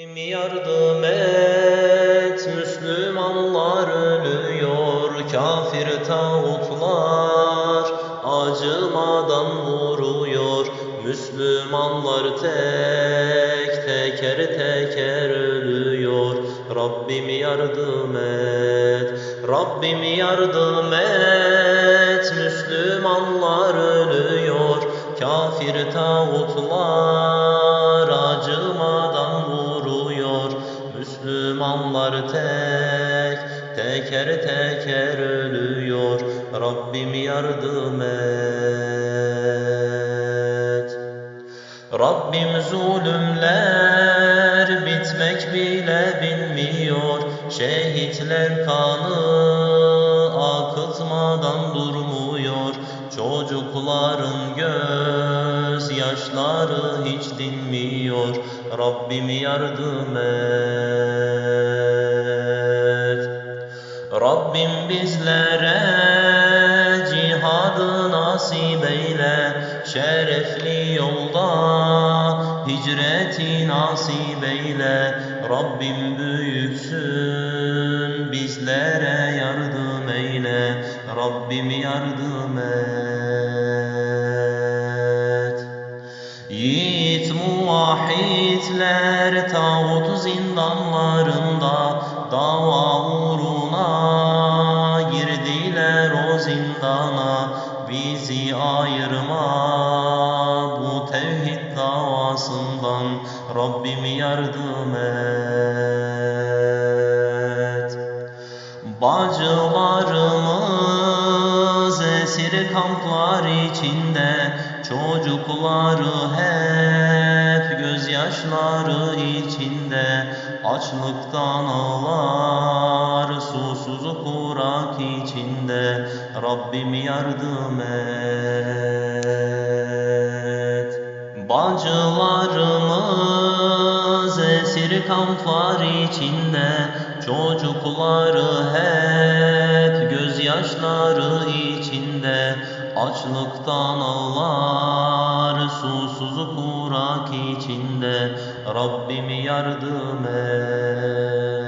Yardım et, Müslümanlar ölüyor, kafir tağutlar acımadan vuruyor. Müslümanlar tek teker teker ölüyor. Rabbim yardım et, Rabbim yardım et, Müslümanlar ölüyor, kafir tağutlar Müslümanlar tek teker teker ölüyor. Rabbim yardım et. Rabbim zulümler bitmek bile bilmiyor. Şehitler kanı akıtmadan durmuyor. Çocukların göz yaşları hiç dinmiyor. Rabbim yardım et. Rabbim bizlere cihadı nasip eyle, şerefli yolda hicreti nasip eyle. Rabbim büyüksün, bizlere yardım eyle. Rabbim yardım et. Muvahhidler tağut zindanlarında dava uğruna girdiler o zindana bizi ayırma bu tevhid davasından Rabbim yardım et. Bacılarımız esir kamplar içinde Çocukları hep gözyaşları içinde. Açlıktan ağlar susuz kurak içinde. Rabbim yardım et. Bacılarımız esir kamplar içinde Çocukları hep gözyaşları içinde Açlıktan ağlar susuz kurak içinde. Rabbim yardım et